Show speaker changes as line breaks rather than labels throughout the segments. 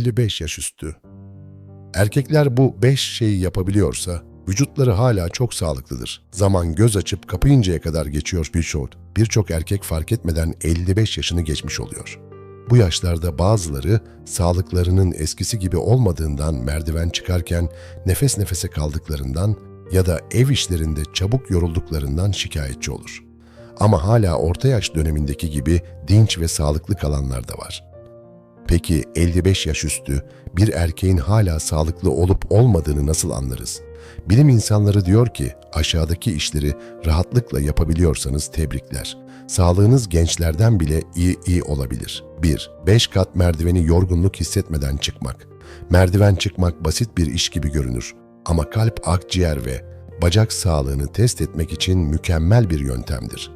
55 yaş üstü. Erkekler bu 5 şeyi yapabiliyorsa vücutları hala çok sağlıklıdır. Zaman göz açıp kapayıncaya kadar geçiyor birçok. Birçok erkek fark etmeden 55 yaşını geçmiş oluyor. Bu yaşlarda bazıları sağlıklarının eskisi gibi olmadığından merdiven çıkarken nefes nefese kaldıklarından ya da ev işlerinde çabuk yorulduklarından şikayetçi olur. Ama hala orta yaş dönemindeki gibi dinç ve sağlıklı kalanlar da var. Peki 55 yaş üstü bir erkeğin hala sağlıklı olup olmadığını nasıl anlarız? Bilim insanları diyor ki aşağıdaki işleri rahatlıkla yapabiliyorsanız tebrikler. Sağlığınız gençlerden bile iyi iyi olabilir. 1. 5 kat merdiveni yorgunluk hissetmeden çıkmak. Merdiven çıkmak basit bir iş gibi görünür. Ama kalp, akciğer ve bacak sağlığını test etmek için mükemmel bir yöntemdir.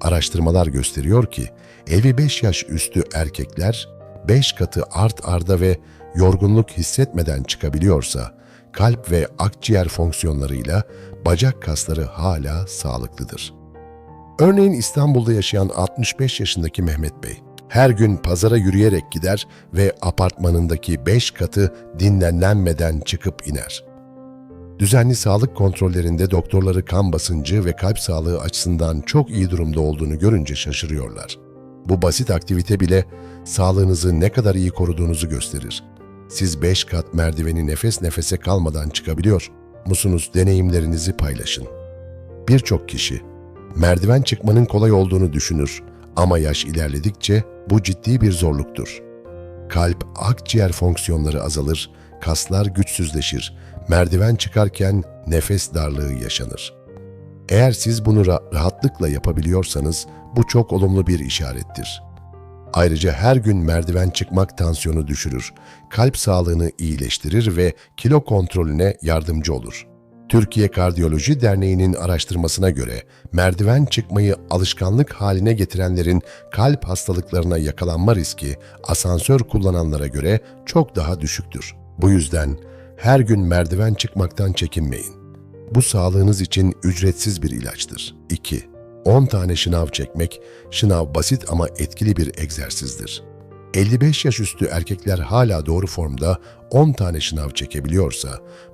Araştırmalar gösteriyor ki 55 yaş üstü erkekler 5 katı art arda ve yorgunluk hissetmeden çıkabiliyorsa kalp ve akciğer fonksiyonlarıyla bacak kasları hala sağlıklıdır. Örneğin İstanbul'da yaşayan 65 yaşındaki Mehmet Bey her gün pazara yürüyerek gider ve apartmanındaki 5 katı dinlenmeden çıkıp iner. Düzenli sağlık kontrollerinde doktorları kan basıncı ve kalp sağlığı açısından çok iyi durumda olduğunu görünce şaşırıyorlar. Bu basit aktivite bile sağlığınızı ne kadar iyi koruduğunuzu gösterir. Siz 5 kat merdiveni nefes nefese kalmadan çıkabiliyor musunuz? Deneyimlerinizi paylaşın. Birçok kişi merdiven çıkmanın kolay olduğunu düşünür ama yaş ilerledikçe bu ciddi bir zorluktur. Kalp, akciğer fonksiyonları azalır, kaslar güçsüzleşir, merdiven çıkarken nefes darlığı yaşanır. Eğer siz bunu ra- rahatlıkla yapabiliyorsanız bu çok olumlu bir işarettir. Ayrıca her gün merdiven çıkmak tansiyonu düşürür, kalp sağlığını iyileştirir ve kilo kontrolüne yardımcı olur. Türkiye Kardiyoloji Derneği'nin araştırmasına göre merdiven çıkmayı alışkanlık haline getirenlerin kalp hastalıklarına yakalanma riski asansör kullananlara göre çok daha düşüktür. Bu yüzden her gün merdiven çıkmaktan çekinmeyin. Bu sağlığınız için ücretsiz bir ilaçtır. 2. 10 tane şınav çekmek, şınav basit ama etkili bir egzersizdir. 55 yaş üstü erkekler hala doğru formda 10 tane şınav çekebiliyorsa,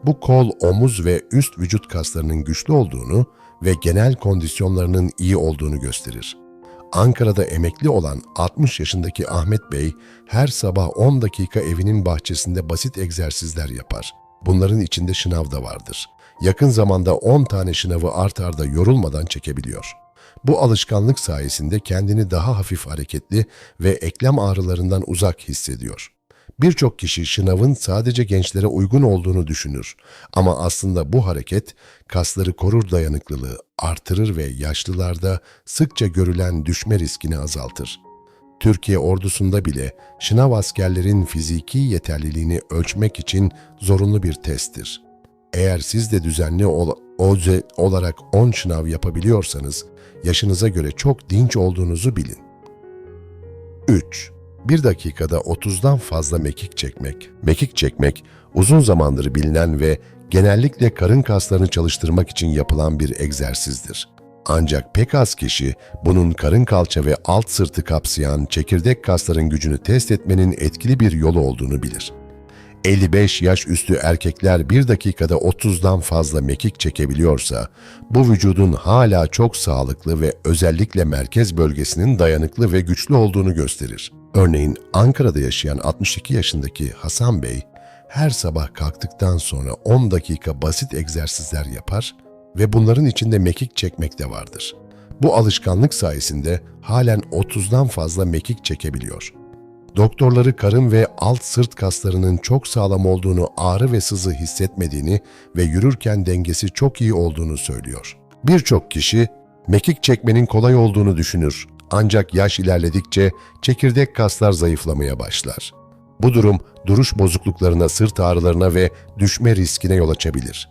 bu kol, omuz ve üst vücut kaslarının güçlü olduğunu ve genel kondisyonlarının iyi olduğunu gösterir. Ankara'da emekli olan 60 yaşındaki Ahmet Bey her sabah 10 dakika evinin bahçesinde basit egzersizler yapar. Bunların içinde şınav da vardır. Yakın zamanda 10 tane şınavı art arda yorulmadan çekebiliyor. Bu alışkanlık sayesinde kendini daha hafif hareketli ve eklem ağrılarından uzak hissediyor. Birçok kişi şınavın sadece gençlere uygun olduğunu düşünür. Ama aslında bu hareket kasları korur dayanıklılığı, artırır ve yaşlılarda sıkça görülen düşme riskini azaltır. Türkiye ordusunda bile şınav askerlerin fiziki yeterliliğini ölçmek için zorunlu bir testtir. Eğer siz de düzenli ol- olarak 10 şınav yapabiliyorsanız yaşınıza göre çok dinç olduğunuzu bilin. 3. Bir dakikada 30'dan fazla mekik çekmek. Mekik çekmek uzun zamandır bilinen ve genellikle karın kaslarını çalıştırmak için yapılan bir egzersizdir. Ancak pek az kişi bunun karın kalça ve alt sırtı kapsayan çekirdek kasların gücünü test etmenin etkili bir yolu olduğunu bilir. 55 yaş üstü erkekler bir dakikada 30'dan fazla mekik çekebiliyorsa, bu vücudun hala çok sağlıklı ve özellikle merkez bölgesinin dayanıklı ve güçlü olduğunu gösterir. Örneğin Ankara'da yaşayan 62 yaşındaki Hasan Bey, her sabah kalktıktan sonra 10 dakika basit egzersizler yapar ve bunların içinde mekik çekmek de vardır. Bu alışkanlık sayesinde halen 30'dan fazla mekik çekebiliyor. Doktorları karın ve alt sırt kaslarının çok sağlam olduğunu, ağrı ve sızı hissetmediğini ve yürürken dengesi çok iyi olduğunu söylüyor. Birçok kişi mekik çekmenin kolay olduğunu düşünür. Ancak yaş ilerledikçe çekirdek kaslar zayıflamaya başlar. Bu durum duruş bozukluklarına, sırt ağrılarına ve düşme riskine yol açabilir.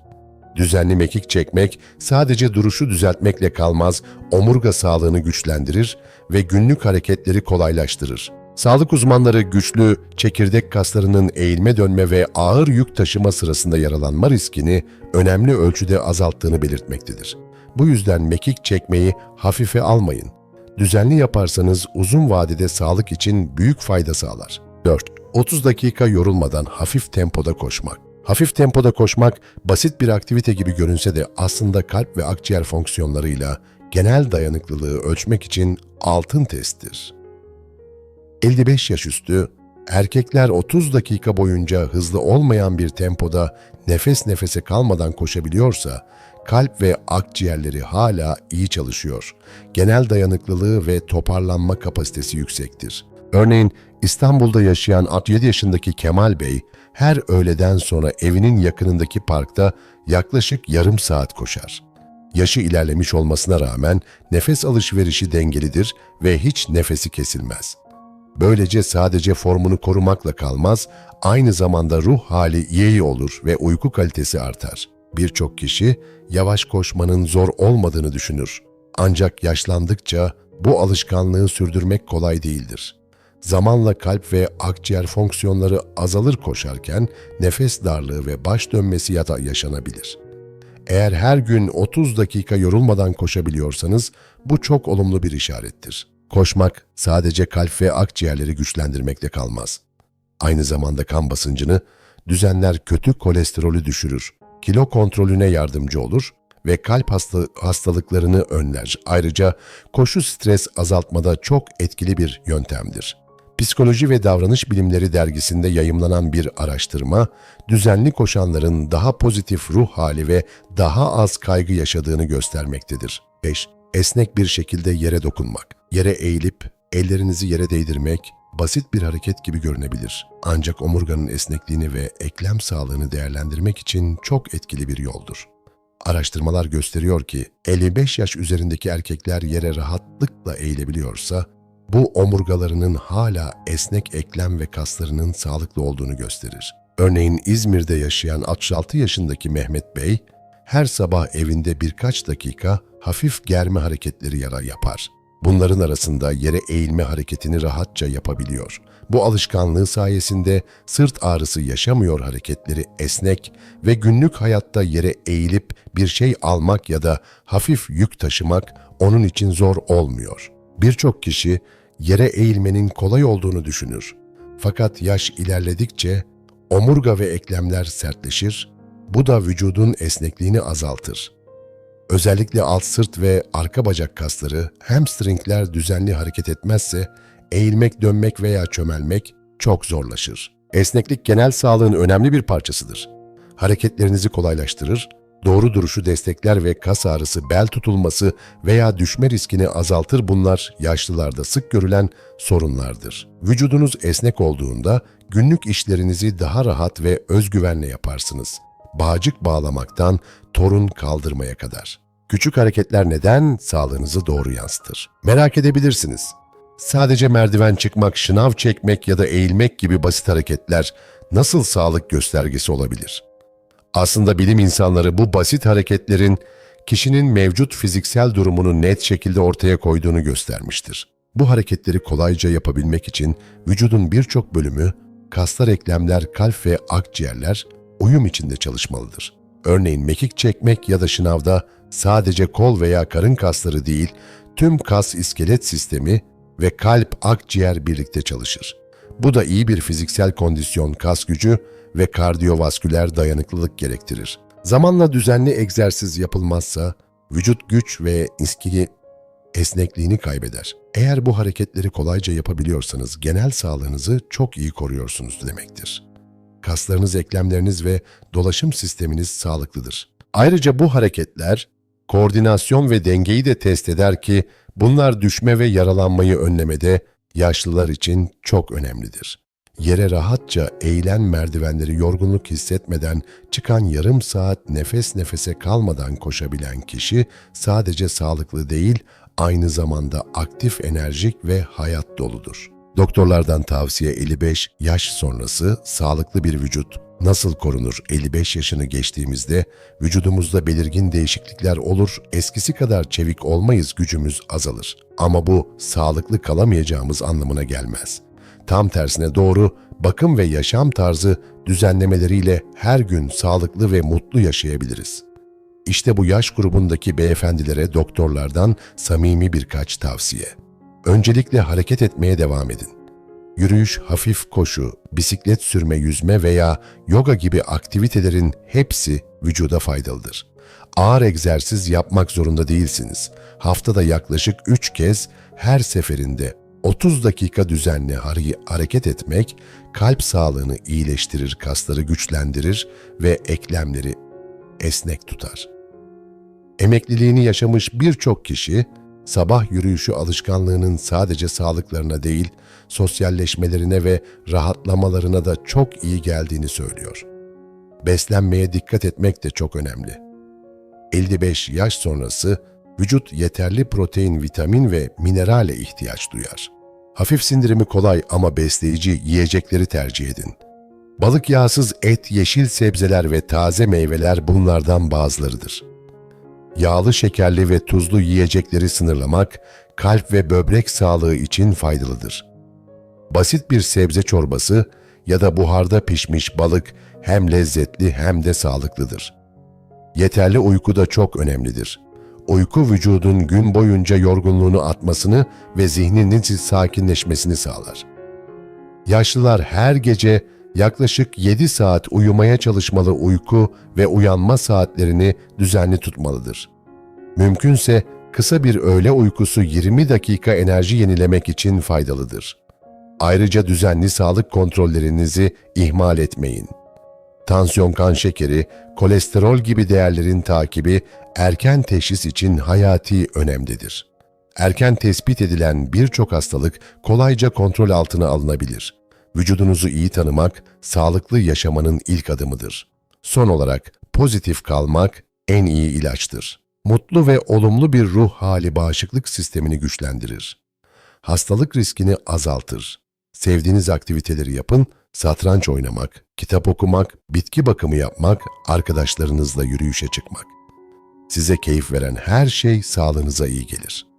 Düzenli mekik çekmek sadece duruşu düzeltmekle kalmaz, omurga sağlığını güçlendirir ve günlük hareketleri kolaylaştırır. Sağlık uzmanları güçlü çekirdek kaslarının eğilme dönme ve ağır yük taşıma sırasında yaralanma riskini önemli ölçüde azalttığını belirtmektedir. Bu yüzden mekik çekmeyi hafife almayın. Düzenli yaparsanız uzun vadede sağlık için büyük fayda sağlar. 4. 30 dakika yorulmadan hafif tempoda koşmak. Hafif tempoda koşmak basit bir aktivite gibi görünse de aslında kalp ve akciğer fonksiyonlarıyla genel dayanıklılığı ölçmek için altın testtir. 55 yaş üstü erkekler 30 dakika boyunca hızlı olmayan bir tempoda nefes nefese kalmadan koşabiliyorsa kalp ve akciğerleri hala iyi çalışıyor. Genel dayanıklılığı ve toparlanma kapasitesi yüksektir. Örneğin İstanbul'da yaşayan 67 yaşındaki Kemal Bey her öğleden sonra evinin yakınındaki parkta yaklaşık yarım saat koşar. Yaşı ilerlemiş olmasına rağmen nefes alışverişi dengelidir ve hiç nefesi kesilmez. Böylece sadece formunu korumakla kalmaz, aynı zamanda ruh hali iyi olur ve uyku kalitesi artar. Birçok kişi yavaş koşmanın zor olmadığını düşünür. Ancak yaşlandıkça bu alışkanlığı sürdürmek kolay değildir. Zamanla kalp ve akciğer fonksiyonları azalır koşarken nefes darlığı ve baş dönmesi yata yaşanabilir. Eğer her gün 30 dakika yorulmadan koşabiliyorsanız bu çok olumlu bir işarettir. Koşmak sadece kalp ve akciğerleri güçlendirmekle kalmaz. Aynı zamanda kan basıncını, düzenler kötü kolesterolü düşürür, kilo kontrolüne yardımcı olur ve kalp hasta, hastalıklarını önler. Ayrıca koşu stres azaltmada çok etkili bir yöntemdir. Psikoloji ve Davranış Bilimleri dergisinde yayımlanan bir araştırma, düzenli koşanların daha pozitif ruh hali ve daha az kaygı yaşadığını göstermektedir. 5. Esnek bir şekilde yere dokunmak. Yere eğilip ellerinizi yere değdirmek basit bir hareket gibi görünebilir. Ancak omurganın esnekliğini ve eklem sağlığını değerlendirmek için çok etkili bir yoldur. Araştırmalar gösteriyor ki 55 yaş üzerindeki erkekler yere rahatlıkla eğilebiliyorsa bu omurgalarının hala esnek eklem ve kaslarının sağlıklı olduğunu gösterir. Örneğin İzmir'de yaşayan 66 yaşındaki Mehmet Bey, her sabah evinde birkaç dakika hafif germe hareketleri yara yapar. Bunların arasında yere eğilme hareketini rahatça yapabiliyor. Bu alışkanlığı sayesinde sırt ağrısı yaşamıyor hareketleri esnek ve günlük hayatta yere eğilip bir şey almak ya da hafif yük taşımak onun için zor olmuyor. Birçok kişi yere eğilmenin kolay olduğunu düşünür. Fakat yaş ilerledikçe omurga ve eklemler sertleşir, bu da vücudun esnekliğini azaltır. Özellikle alt sırt ve arka bacak kasları, hamstringler düzenli hareket etmezse eğilmek, dönmek veya çömelmek çok zorlaşır. Esneklik genel sağlığın önemli bir parçasıdır. Hareketlerinizi kolaylaştırır, doğru duruşu destekler ve kas ağrısı, bel tutulması veya düşme riskini azaltır bunlar yaşlılarda sık görülen sorunlardır. Vücudunuz esnek olduğunda günlük işlerinizi daha rahat ve özgüvenle yaparsınız. Bağcık bağlamaktan torun kaldırmaya kadar. Küçük hareketler neden sağlığınızı doğru yansıtır? Merak edebilirsiniz. Sadece merdiven çıkmak, şınav çekmek ya da eğilmek gibi basit hareketler nasıl sağlık göstergesi olabilir? Aslında bilim insanları bu basit hareketlerin kişinin mevcut fiziksel durumunu net şekilde ortaya koyduğunu göstermiştir. Bu hareketleri kolayca yapabilmek için vücudun birçok bölümü, kaslar, eklemler, kalp ve akciğerler uyum içinde çalışmalıdır. Örneğin mekik çekmek ya da şınavda sadece kol veya karın kasları değil, tüm kas iskelet sistemi ve kalp akciğer birlikte çalışır. Bu da iyi bir fiziksel kondisyon, kas gücü ve kardiyovasküler dayanıklılık gerektirir. Zamanla düzenli egzersiz yapılmazsa vücut güç ve iskili esnekliğini kaybeder. Eğer bu hareketleri kolayca yapabiliyorsanız genel sağlığınızı çok iyi koruyorsunuz demektir. Kaslarınız, eklemleriniz ve dolaşım sisteminiz sağlıklıdır. Ayrıca bu hareketler koordinasyon ve dengeyi de test eder ki bunlar düşme ve yaralanmayı önlemede yaşlılar için çok önemlidir. Yere rahatça eğilen merdivenleri yorgunluk hissetmeden çıkan yarım saat nefes nefese kalmadan koşabilen kişi sadece sağlıklı değil, aynı zamanda aktif, enerjik ve hayat doludur. Doktorlardan tavsiye 55 yaş sonrası sağlıklı bir vücut nasıl korunur? 55 yaşını geçtiğimizde vücudumuzda belirgin değişiklikler olur, eskisi kadar çevik olmayız, gücümüz azalır. Ama bu sağlıklı kalamayacağımız anlamına gelmez. Tam tersine doğru bakım ve yaşam tarzı düzenlemeleriyle her gün sağlıklı ve mutlu yaşayabiliriz. İşte bu yaş grubundaki beyefendilere doktorlardan samimi birkaç tavsiye. Öncelikle hareket etmeye devam edin. Yürüyüş, hafif koşu, bisiklet sürme, yüzme veya yoga gibi aktivitelerin hepsi vücuda faydalıdır. Ağır egzersiz yapmak zorunda değilsiniz. Haftada yaklaşık 3 kez her seferinde 30 dakika düzenli hare- hareket etmek kalp sağlığını iyileştirir, kasları güçlendirir ve eklemleri esnek tutar. Emekliliğini yaşamış birçok kişi sabah yürüyüşü alışkanlığının sadece sağlıklarına değil, sosyalleşmelerine ve rahatlamalarına da çok iyi geldiğini söylüyor. Beslenmeye dikkat etmek de çok önemli. 55 yaş sonrası vücut yeterli protein, vitamin ve minerale ihtiyaç duyar. Hafif sindirimi kolay ama besleyici yiyecekleri tercih edin. Balık yağsız et, yeşil sebzeler ve taze meyveler bunlardan bazılarıdır. Yağlı, şekerli ve tuzlu yiyecekleri sınırlamak kalp ve böbrek sağlığı için faydalıdır. Basit bir sebze çorbası ya da buharda pişmiş balık hem lezzetli hem de sağlıklıdır. Yeterli uyku da çok önemlidir. Uyku vücudun gün boyunca yorgunluğunu atmasını ve zihninin sakinleşmesini sağlar. Yaşlılar her gece yaklaşık 7 saat uyumaya çalışmalı uyku ve uyanma saatlerini düzenli tutmalıdır. Mümkünse kısa bir öğle uykusu 20 dakika enerji yenilemek için faydalıdır. Ayrıca düzenli sağlık kontrollerinizi ihmal etmeyin. Tansiyon, kan şekeri, kolesterol gibi değerlerin takibi erken teşhis için hayati önemlidir. Erken tespit edilen birçok hastalık kolayca kontrol altına alınabilir. Vücudunuzu iyi tanımak, sağlıklı yaşamanın ilk adımıdır. Son olarak pozitif kalmak en iyi ilaçtır. Mutlu ve olumlu bir ruh hali bağışıklık sistemini güçlendirir. Hastalık riskini azaltır. Sevdiğiniz aktiviteleri yapın, satranç oynamak, kitap okumak, bitki bakımı yapmak, arkadaşlarınızla yürüyüşe çıkmak. Size keyif veren her şey sağlığınıza iyi gelir.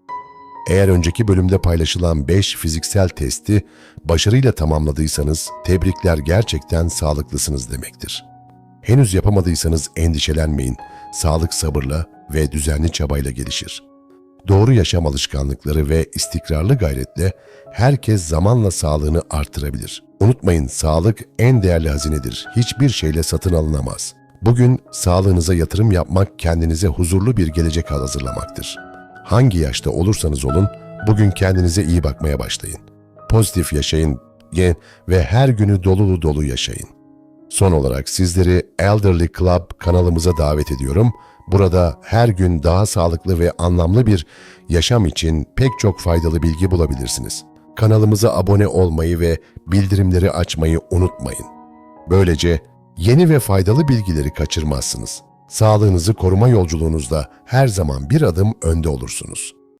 Eğer önceki bölümde paylaşılan 5 fiziksel testi başarıyla tamamladıysanız tebrikler gerçekten sağlıklısınız demektir. Henüz yapamadıysanız endişelenmeyin. Sağlık sabırla ve düzenli çabayla gelişir. Doğru yaşam alışkanlıkları ve istikrarlı gayretle herkes zamanla sağlığını artırabilir. Unutmayın sağlık en değerli hazinedir. Hiçbir şeyle satın alınamaz. Bugün sağlığınıza yatırım yapmak kendinize huzurlu bir gelecek hazırlamaktır. Hangi yaşta olursanız olun bugün kendinize iyi bakmaya başlayın. Pozitif yaşayın ve her günü dolu dolu yaşayın. Son olarak sizleri Elderly Club kanalımıza davet ediyorum. Burada her gün daha sağlıklı ve anlamlı bir yaşam için pek çok faydalı bilgi bulabilirsiniz. Kanalımıza abone olmayı ve bildirimleri açmayı unutmayın. Böylece yeni ve faydalı bilgileri kaçırmazsınız. Sağlığınızı koruma yolculuğunuzda her zaman bir adım önde olursunuz.